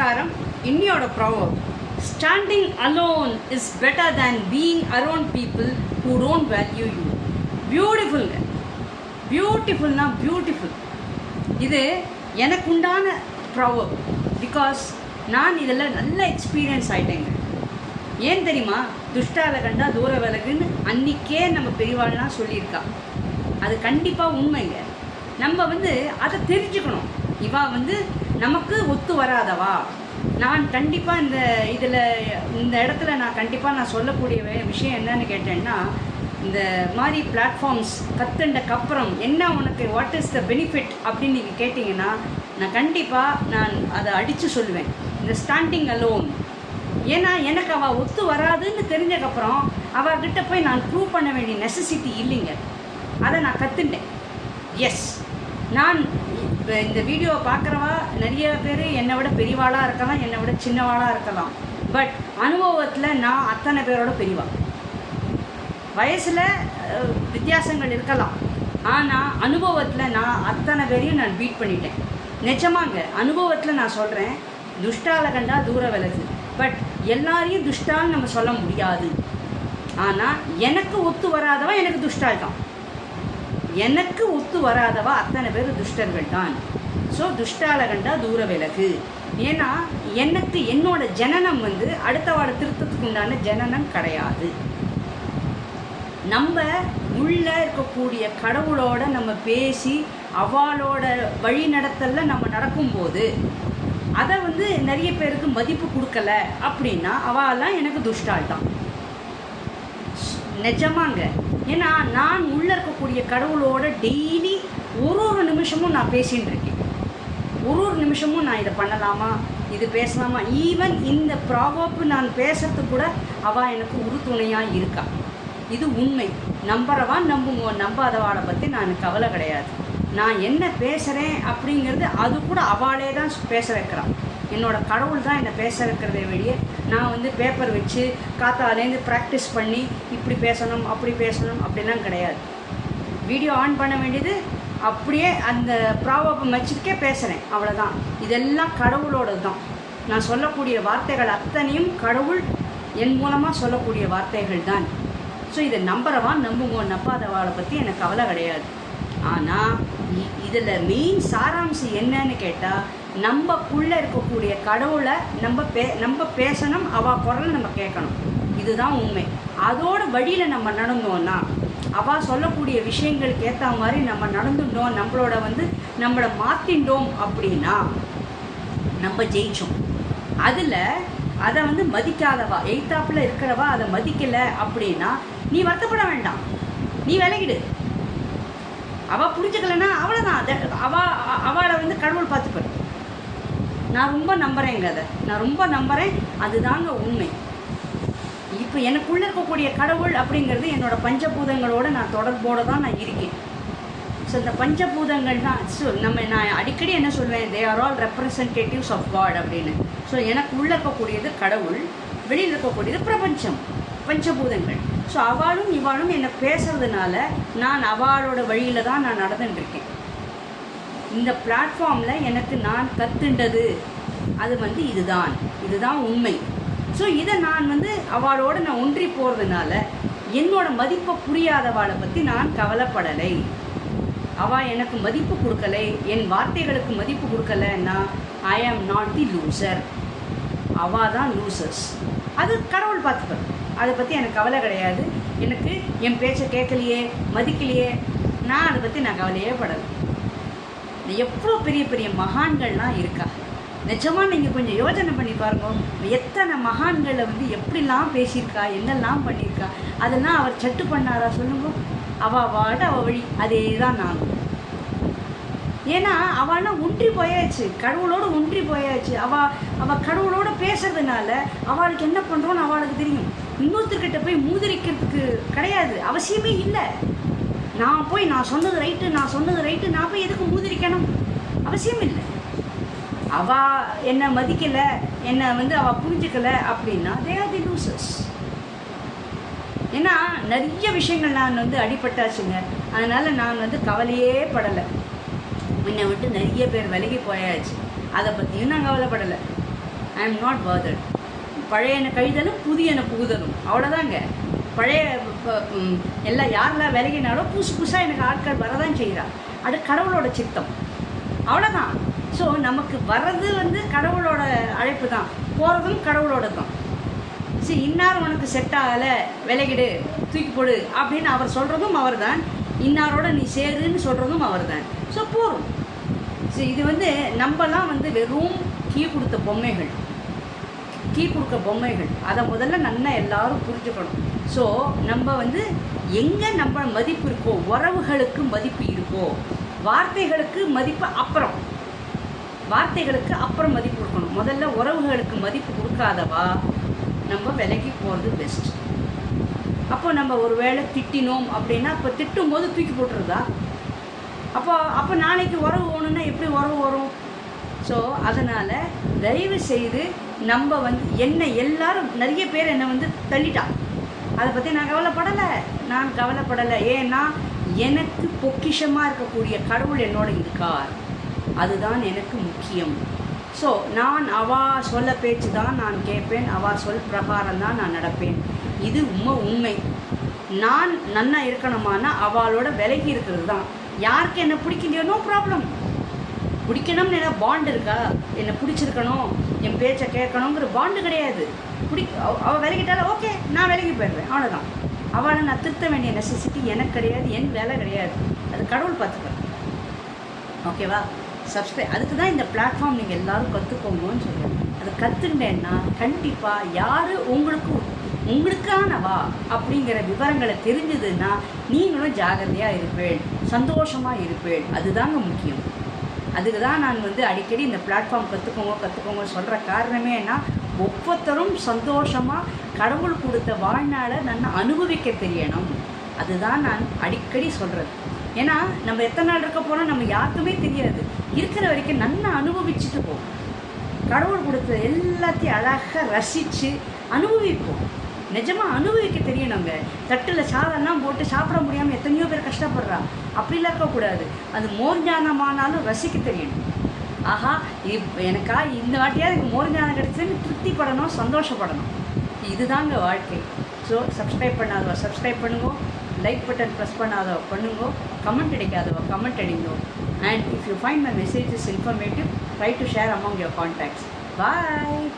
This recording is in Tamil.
நமஸ்காரம். இன்னியோட proverb standing alone is better than being around people who don't value you பியூட்டிஃபுல்ங்க பியூட்டிஃபுல்னா பியூட்டிஃபுல் இது எனக்கு உண்டான ப்ராவம் பிகாஸ் நான் இதில் நல்ல எக்ஸ்பீரியன்ஸ் ஆயிட்டேங்க. ஏன் தெரியுமா? துஷ்டால கண்டா தூர விலகுன்னு அன்னிக்கே நம்ம பெரியவாள்லாம் சொல்லியிருக்கா. அது கண்டிப்பாக உண்மைங்க. நம்ம வந்து அதை தெரிஞ்சுக்கணும். இவா வந்து நமக்கு ஒத்து வராதவா? நான் கண்டிப்பாக இந்த இதில் இந்த இடத்துல நான் கண்டிப்பாக நான் சொல்லக்கூடிய விஷயம் என்னன்னு கேட்டேன்னா இந்த மாதிரி பிளாட்ஃபார்ம்ஸ் கத்துண்டக்கப்புறம் என்ன உனக்கு வாட் இஸ் த பெனிஃபிட் அப்படின்னு நீங்கள் கேட்டிங்கன்னா நான் கண்டிப்பாக நான் அதை அடித்து சொல்லுவேன். இந்த ஸ்டாண்டிங் அலோன் ஏன்னா எனக்கு அவள் ஒத்து வராதுன்னு தெரிஞ்சக்கப்புறம் அவகிட்ட போய் நான் ப்ரூவ் பண்ண வேண்டிய நெசசிட்டி இல்லைங்க. அதை நான் கற்றுட்டேன் எஸ் நான் இப்போ இந்த வீடியோவை பார்க்குறவா நிறைய பேர் என்னை விட பெரியவாளாக இருக்கலாம் என்னை விட சின்னவாளாக இருக்கலாம். பட் அனுபவத்தில் நான் அத்தனை பேரோட பெரியவா. வயசில் வித்தியாசங்கள் இருக்கலாம். ஆனால் அனுபவத்தில் நான் அத்தனை பேரையும் நான் பீட் பண்ணிட்டேன். நிஜமாங்க அனுபவத்தில் நான் சொல்கிறேன் துஷ்டால கண்டா தூர விலகு. பட் எல்லாரையும் துஷ்டான்னு நம்ம சொல்ல முடியாது. ஆனால் எனக்கு ஒத்து வராதவா எனக்கு துஷ்டால் தான் எனக்கு ஒத்து வராதவா அத்தனை பேர் துஷ்டர்கள் தான் ஸோ துஷ்டால கண்டா தூர விலகு. ஏன்னா எனக்கு என்னோட ஜனனம் வந்து அடுத்தவாட திருத்தத்துக்கு உண்டான ஜனனம் கிடையாது. நம்ம உள்ளே இருக்கக்கூடிய கடவுளோட நம்ம பேசி அவளோட வழி நடத்தல நம்ம நடக்கும்போது அதை வந்து நிறைய பேருக்கு மதிப்பு கொடுக்கல அப்படின்னா அவெல்லாம் எனக்கு துஷ்டால் தான் நிஜமாங்க. ஏன்னா நான் உள்ளே இருக்கக்கூடிய கடவுளோட டெய்லி ஒரு ஒரு நிமிஷமும் நான் பேசின்னு இருக்கேன். ஒரு ஒரு நிமிஷமும் நான் இதை பண்ணலாமா? இது பேசலாமா? ஈவன் இந்த ப்ராபப்பு நான் பேசுறது கூட அவள் எனக்கு உறுதுணையாக இருக்கா? இது உண்மை. நம்புறவா நம்புங்க. நம்பாதவாளை பற்றி நான் கவலை கிடையாது. நான் என்ன பேசுகிறேன் அப்படிங்கிறது அது கூட அவளே தான் பேச வைக்கிறான் என்னோடய கடவுள் தான் என்னை பேச வைக்கிறதே வெளியே. நான் வந்து பேப்பர் வச்சு காத்தாலேருந்து ப்ராக்டிஸ் பண்ணி இப்படி பேசணும் அப்படி பேசணும் அப்படிலாம் கிடையாது. வீடியோ ஆன் பண்ண வேண்டியது அப்படியே அந்த ப்ராவப்பை வச்சுக்கே பேசுகிறேன் அவ்வளோதான் இதெல்லாம் கடவுளோடது தான் நான் சொல்லக்கூடிய வார்த்தைகள் அத்தனையும் கடவுள் என் மூலமாக சொல்லக்கூடிய வார்த்தைகள் தான் ஸோ இதை நம்புறவா நம்புங்க நம்பாதவாளை பற்றி எனக்கு கவலை கிடையாது. ஆனால் இதில் மெயின் சாராம்சம் என்னன்னு கேட்டால் நம்மக்குள்ளே இருக்கக்கூடிய கடவுளை நம்ம பே நம்ம பேசணும் அவ குரலை நம்ம கேட்கணும். இதுதான் உண்மை. அதோட வழியில் நம்ம நடந்தோம்னா அவா சொல்லக்கூடிய விஷயங்களுக்கு ஏற்ற மாதிரி நம்ம நடந்துட்டோம் நம்மளோட வந்து நம்மளை மாற்றிண்டோம் அப்படின்னா நம்ம ஜெயிச்சோம். அதில் அதை வந்து மதிக்காதவா எய்த்தாப்பில் இருக்கிறவா அதை மதிக்கலை அப்படின்னா நீ வருத்தப்பட வேண்டாம். நீ விலகிடு. அவள் புரிஞ்சுக்கலைன்னா அவ்வளோதான் அதை அவ அ- அவளை வந்து கடவுள் பார்த்துப்பார். நான் ரொம்ப நம்புகிறேங்க அதை. நான் ரொம்ப நம்புகிறேன் அதுதாங்க உண்மை. இப்போ எனக்குள்ளே இருக்கக்கூடிய கடவுள் அப்படிங்கிறது என்னோட பஞ்சபூதங்களோட நான் தொடர்போடு தான் நான் இருக்கேன். ஸோ இந்த பஞ்சபூதங்கள் தான் ஸோ நம்ம நான் அடிக்கடி என்ன சொல்வேன் they are all representatives of God அப்படின்னு. ஸோ எனக்கு உள்ள இருக்கக்கூடியது கடவுள் வெளியில் இருக்கக்கூடியது பிரபஞ்சம் பஞ்சபூதங்கள். ஸோ அவளும் இவாளும் என்னை பேசுறதுனால நான் அவளோட வழியில் தான் நான் நடந்துட்டு இருக்கேன். இந்த பிளாட்ஃபார்மில் எனக்கு நான் கத்துண்டது அது வந்து இதுதான். இதுதான் உண்மை. ஸோ இதை நான் வந்து அவளோட நான் ஒன்றி போகிறதுனால என்னோட மதிப்பை புரியாதவாளை பற்றி நான் கவலைப்படலை. அவள் எனக்கு மதிப்பு கொடுக்கலை. என் வார்த்தைகளுக்கு மதிப்பு கொடுக்கலைன்னா ஐ ஆம் நாட் தி லூசர் அவள் தான் லூசர்ஸ் அது கடவுள் பார்த்துப்பார். அதை பற்றி எனக்கு கவலை கிடையாது. எனக்கு என் பேச்சை கேட்கலையே மதிக்கலையே. நான் அதை பற்றி நான் கவலையே படலை. எவ்வளோ பெரிய பெரிய மகான்கள்லாம் இருக்கா? நிஜமா நீங்கள் கொஞ்சம் யோசனை பண்ணி பாருங்க. எத்தனை மகான்களை வந்து எப்படிலாம் பேசியிருக்கா என்னெல்லாம் பண்ணியிருக்கா அதெல்லாம் அவர் சட்டு பண்ணாரா சொல்லுங்க. அவ வாட அவ வழி அதே தான் நானும். ஏன்னா அவள்லாம் ஒன்றி போயாச்சு. கடவுளோட ஒன்றி போயாச்சு. அவ அவ கடவுளோட பேசுறதுனால அவளுக்கு என்ன பண்ணுறோன்னு அவளுக்கு தெரியும். இன்னொருத்தர்கிட்ட போய் மூதரிக்கிறதுக்கு கிடையாது. அவசியமே இல்லை. நான் போய் நான் சொன்னது ரைட்டு நான் சொன்னது ரைட்டு நான் போய் எதுக்கு மூதரிக்கணும்? அவசியம் இல்லை. அவள் என்னை மதிக்கலை என்னை வந்து அவள் புரிஞ்சுக்கலை அப்படின்னா தே ஆர் தி லூசஸ் ஏன்னா நிறைய விஷயங்கள் நான் வந்து அடிபட்டாச்சுங்க. அதனால் நான் வந்து கவலையே படலை. என்னை விட்டு நிறைய பேர் விலகி போயாச்சு. அதை பற்றியும் நான் கவலைப்படலை. ஐ எம் நாட் பர்தட் பழையன கழிதலும் புதியன புகுதலும். அவ்வளோதாங்க பழைய எல்லாம் யாரெல்லாம் விலகினாலும் புதுசு புதுசாக எனக்கு ஆட்கள் வரதான் செய்கிறா அது கடவுளோட சித்தம். அவ்வளோதான் ஸோ நமக்கு வர்றது வந்து கடவுளோட அழைப்பு தான் போகிறதும் கடவுளோட தான் சரி இன்னார் உனக்கு செட் ஆகலை விலகிடு தூக்கி போடு அப்படின்னு அவர் சொல்கிறதும் அவர் தான் இன்னாரோட நீ சேருன்னு சொல்கிறதும் அவர் தான் ஸோ போகிறோம் சரி இது வந்து நம்மலாம் வந்து வெறும் கீ கொடுத்த பொம்மைகள். கீ கொடுக்க பொம்மைகள். அதை முதல்ல நல்லா எல்லாரும் புரிஞ்சுக்கணும். ஸோ நம்ம வந்து எங்கே நம்ம மதிப்பு இருக்கோ உறவுகளுக்கு மதிப்பு இருக்கோ வார்த்தைகளுக்கு மதிப்பு அப்புறம். வார்த்தைகளுக்கு அப்புறம் மதிப்பு கொடுக்கணும். முதல்ல உறவுகளுக்கு மதிப்பு கொடுக்காதவா? நம்ம விலகி போகிறது பெஸ்ட் அப்போ நம்ம ஒரு வேளை திட்டினோம் அப்படின்னா இப்போ திட்டும் போது தூக்கி போட்டுருதா அப்போ அப்போ நாளைக்கு உறவு ஓணுன்னா எப்படி உறவு வரும்? ஸோ அதனால் தயவு செய்து நம்ம வந்து என்ன எல்லாரும் நிறைய பேர் என்னை வந்து தள்ளிட்டா. அதை பற்றி நான் கவலைப்படலை. நான் கவலைப்படலை. ஏன்னா எனக்கு பொக்கிஷமாக இருக்கக்கூடிய கடவுள் என்னோட இருக்கார். அதுதான் எனக்கு முக்கியம். ஸோ நான் அவா சொல்ல பேச்சு தான் நான் கேட்பேன். அவா சொல் பிரகாரம் தான் நான் நடப்பேன். இது உண்மை உண்மை. நான் நன்னா இருக்கணுமானா அவளோட விலகி இருக்கிறது தான். யாருக்கு என்ன பிடிக்கலையோ நோ ப்ராப்ளம் பிடிக்கணும்னு என்ன பாண்ட் இருக்கா? என்னை பிடிச்சிருக்கணும். என் பேச்சை கேட்கணுங்கிற பாண்டு கிடையாது. பிடி அவள் அவ விலகிட்டாலும் ஓகே நான் விலகி போயிடுவேன். அவ்வளோதான் அவளை நான் திருத்த வேண்டிய நெசசிட்டி எனக்கு கிடையாது என் வேலை கிடையாது. அது கடவுள் பார்த்துக்கிறேன் ஓகேவா சப்ஸ்கிரைப் அதுக்கு தான் இந்த பிளாட்ஃபார்ம் நீங்கள் எல்லோரும் கற்றுக்கோங்கன்னு சொல்லுவேன் அதை கற்றுண்டேன்னா கண்டிப்பாக யார் உங்களுக்கு உங்களுக்கானவா அப்படிங்கிற விவரங்களை தெரிஞ்சதுன்னா நீங்களும் ஜாகிரதையாக இருப்பேன் சந்தோஷமாக இருப்பேன் அதுதாங்க முக்கியம். அதுக்கு தான் நான் வந்து அடிக்கடி இந்த பிளாட்ஃபார்ம் கற்றுக்கோங்க கற்றுக்கோங்க சொல்கிற காரணமே என்ன? ஒவ்வொருத்தரும் சந்தோஷமாக கடவுள் கொடுத்த வாழ்நாளை நான் அனுபவிக்க தெரியணும். அதுதான் நான் அடிக்கடி சொல்கிறது ஏன்னா நம்ம எத்தனை நாள் இருக்க போனால் நம்ம யாருக்குமே தெரியாது. இருக்கிற வரைக்கும் நல்லா அனுபவிச்சுட்டு போவோம் கடவுள் கொடுத்த எல்லாத்தையும் அழகாக ரசித்து அனுபவிப்போம். நிஜமாக அனுபவிக்க தெரியணுங்க தட்டில் சாதம்லாம் போட்டு சாப்பிட முடியாமல் எத்தனையோ பேர் கஷ்டப்படுறா அப்படிலாம் இருக்கக்கூடாது அது மோர் ஞானமானாலும் ரசிக்க தெரியணும் ஆஹா இப் எனக்கா இந்த வாட்டியாவது எனக்கு மோர் ஞானம் கிடைச்சதுன்னு திருப்திப்படணும் சந்தோஷப்படணும். இதுதாங்க வாழ்க்கை. ஸோ சப்ஸ்கிரைப் பண்ணாதவ சப்ஸ்கிரைப் பண்ணுங்க. லைக் பட்டன் ப்ரெஸ் பண்ணாதவ பண்ணுங்க. கமெண்ட் அடிக்காதவ கமெண்ட் அடிங்கோ. And if you find my messages informative, try to share among your contacts. Bye.